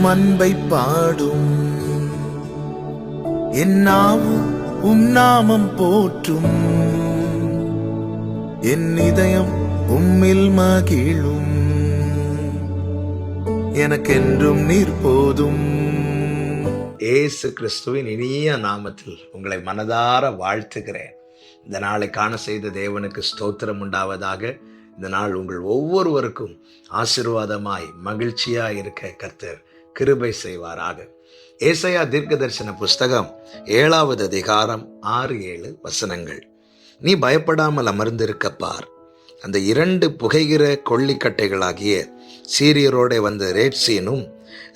உம் அன்பை பாடும். என்னாவும் உம் நாமம் போற்றும். என் இதயம் உம்மில் மகிழும். எனக்கென்றும் நீர் போதும். ஏசு கிறிஸ்துவின் இனிய நாமத்தில் உங்களை மனதார வாழ்த்துகிறேன். இந்த நாளை காண செய்த தேவனுக்கு ஸ்தோத்திரம் உண்டாவதாக. இந்த நாள் உங்கள் ஒவ்வொருவருக்கும் ஆசீர்வாதமாய் மகிழ்ச்சியாய் இருக்க கர்த்தர் கிருபை செய்வாராக. ஏசையா தீர்க்க தரிசன புஸ்தகம் ஏழாவது அதிகாரம் ஆறு ஏழு வசனங்கள். நீ பயப்படாமல் அமர்ந்திருக்க பார். அந்த இரண்டு புகைகிற கொள்ளிக்கட்டைகளாகிய சீரியரோட வந்த ரேட்சீனும்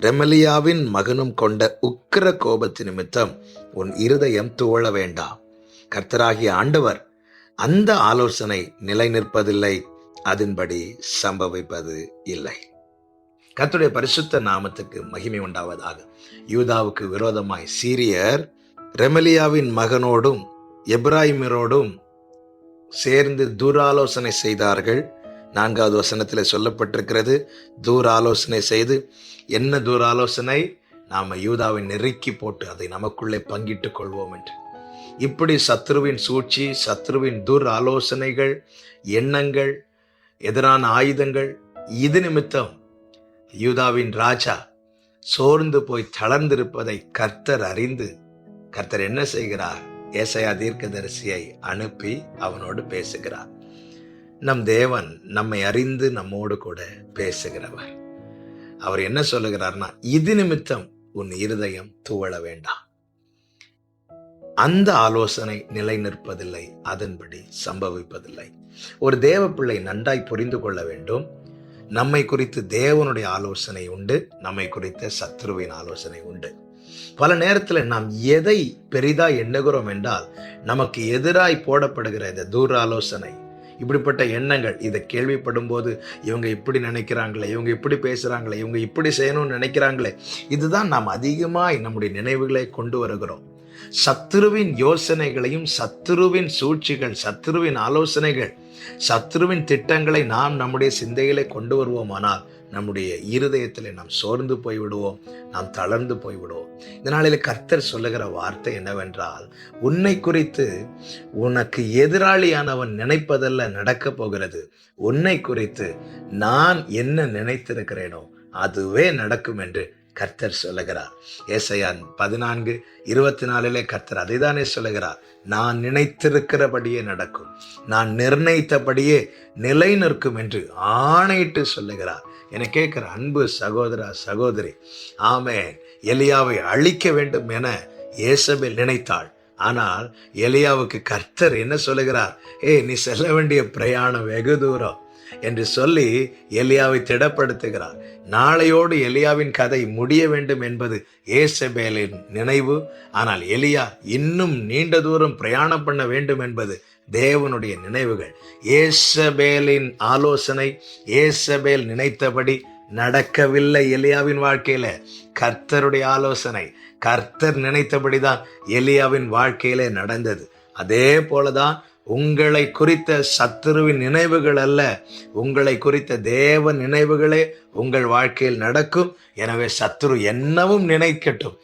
ரெமலியாவின் மகனும் கொண்ட உக்கிர கோபத்து நிமித்தம் உன் இருதயம் துவள வேண்டாம் கர்த்தராகிய ஆண்டவர் அந்த ஆலோசனை நிலை நிற்பதில்லை அதன்படி சம்பவிப்பது இல்லை. கத்துடைய பரிசுத்த நாமத்துக்கு மகிமை உண்டாவதாக. யூதாவுக்கு விரோதமாய் சீரியர் ரெமலியாவின் மகனோடும் எப்ராஹிமரோடும் சேர்ந்து தூராலோசனை செய்தார்கள். நான்காவது வசனத்தில் சொல்லப்பட்டிருக்கிறது தூராலோசனை செய்து என்ன தூராலோசனை? நாம் யூதாவை நெருக்கி போட்டு அதை நமக்குள்ளே பங்கிட்டுக் கொள்வோம் என்று. இப்படி சத்ருவின் சூழ்ச்சி சத்ருவின் துர் ஆலோசனைகள் எண்ணங்கள் எதிரான ஆயுதங்கள் இது நிமித்தம் யூதாவின் ராஜா சோர்ந்து போய் தளர்ந்திருப்பதை கர்த்தர் அறிந்து கர்த்தர் என்ன செய்கிறார்? ஏசையா தீர்க்கதரிசியை அனுப்பி அவனோடு பேசுகிறார். நம் தேவன் நம்மை அறிந்து நம்மோடு கூட பேசுகிறவர். அவர் என்ன சொல்லுகிறார்னா இது நிமித்தம் உன் இருதயம் துவள வேண்டாம். அந்த ஆலோசனை நிலை நிற்பதில்லை அதன்படி சம்பவிப்பதில்லை. ஒரு தேவ பிள்ளை நன்றாய் புரிந்து கொள்ள வேண்டும். நம்மை குறித்து தேவனுடைய ஆலோசனை உண்டு நம்மை குறித்த சத்ருவின் ஆலோசனை உண்டு. பல நேரத்தில் நாம் எதை பெரிதா எண்ணுகிறோம் என்றால் நமக்கு எதிராய் போடப்படுகிற இந்த தூர ஆலோசனை இப்படிப்பட்ட எண்ணங்கள் இதை கேள்விப்படும் போது இவங்க இப்படி நினைக்கிறாங்களே இவங்க இப்படி பேசுகிறாங்களே இவங்க இப்படி செய்யணும்னு நினைக்கிறாங்களே இதுதான் நாம் அதிகமாய் நம்முடைய நினைவுகளை கொண்டு வருகிறோம். சத்துருவின் யோசனைகளையும் சத்துருவின் சூழ்ச்சிகள் சத்துருவின் ஆலோசனைகள் சத்துருவின் திட்டங்களை நாம் நம்முடைய சிந்தைகளை கொண்டு வருவோமானால் நம்முடைய இருதயத்தில் நாம் சோர்ந்து போய்விடுவோம் நாம் தளர்ந்து போய்விடுவோம். இந்த கர்த்தர் சொல்லுகிற வார்த்தை என்னவென்றால் உன்னை குறித்து உனக்கு எதிராளியானவன் நினைப்பதல்ல நடக்கப் போகிறது. உன்னை குறித்து நான் என்ன நினைத்திருக்கிறேனோ அதுவே நடக்கும் என்று கர்த்தர் சொல்லுகிறார். ஏசையான் பதினான்கு இருபத்தி நாலிலே கர்த்தர் அதைதானே சொல்லுகிறார். நான் நினைத்திருக்கிறபடியே நடக்கும். நான் நிர்ணயித்தபடியே நிலை நிற்கும் என்று ஆணையிட்டு சொல்லுகிறார். என கேட்கிற அன்பு சகோதரா சகோதரி ஆமே எலியாவை அழிக்க வேண்டும் என ஏசபேல் நினைத்தாள். ஆனால் எலியாவுக்கு கர்த்தர் என்ன சொல்லுகிறார்? ஏய் நீ செல்ல வேண்டிய பிரயாணம் வெகு தூரம். என்று சொல்லி எலியாவை திடப்படுத்துகிறார். நாளையோடு எலியாவின் கதை முடிய வேண்டும் என்பது ஏசபேலின் நினைவு. ஆனால் எலியா இன்னும் நீண்ட தூரம் பிரயாணம் பண்ண வேண்டும் என்பது தேவனுடைய நினைவுகள். ஏசபேலின் ஆலோசனை ஏசபேல் நினைத்தபடி நடக்கவில்லை எலியாவின் வாழ்க்கையில. கர்த்தருடைய ஆலோசனை கர்த்தர் நினைத்தபடிதான் எலியாவின் வாழ்க்கையிலே நடந்தது. அதே போலதான் உங்களை குறித்த சத்துருவின் நினைவுகள் அல்ல. உங்களை குறித்த தேவ நினைவுகளே உங்கள் வாழ்க்கையில் நடக்கும். எனவே சத்துரு என்னவும் நினைக்கட்டும்.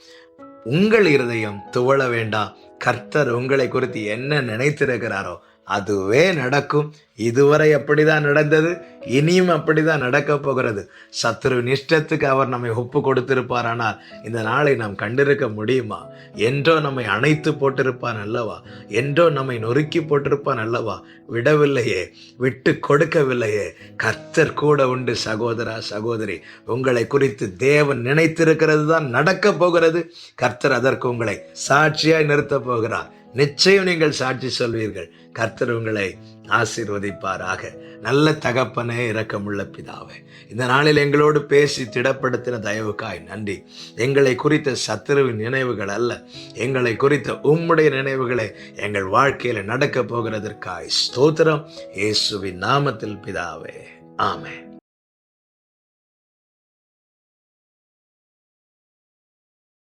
உங்கள் இருதயம் துவள வேண்டாம். கர்த்தர் உங்களை குறித்து என்ன நினைத்திருக்கிறாரோ அதுவே நடக்கும். இதுவரை அப்படி தான் நடந்தது. இனியும் அப்படிதான் நடக்க போகிறது. சத்ரு நிஷ்டத்துக்கு அவர் நம்மை ஒப்பு கொடுத்திருப்பார். ஆனால் இந்த நாளை நாம் கண்டிருக்க முடியுமா? என்றோ நம்மை அணைத்து போட்டிருப்பான் அல்லவா? என்றோ நம்மை நொறுக்கி போட்டிருப்பான் அல்லவா? விடவில்லையே. விட்டு கொடுக்கவில்லையே. கர்த்தர் கூட உண்டு. சகோதரா சகோதரி உங்களை குறித்து தேவன் நினைத்திருக்கிறது தான் நடக்க போகிறது. கர்த்தர் அதற்கு உங்களை சாட்சியாய் நிறுத்தப் போகிறார். நிச்சயம் நீங்கள் சாட்சி சொல்வீர்கள். கர்த்தர் உங்களை ஆசீர்வதிப்பாராக. நல்ல தகப்பனே இரக்கமுள்ள பிதாவே. இந்த நாளில் எங்களோடு பேசி திடப்படுத்தின தயவுக்காய் நன்றி. எங்களை குறித்த சத்துருவின் நினைவுகள் அல்ல. எங்களை குறித்த உம்முடைய நினைவுகளை எங்கள் வாழ்க்கையில் நடக்கப் போகிறதற்காய் ஸ்தோத்திரம். இயேசுவின் நாமத்தில் பிதாவே. ஆமே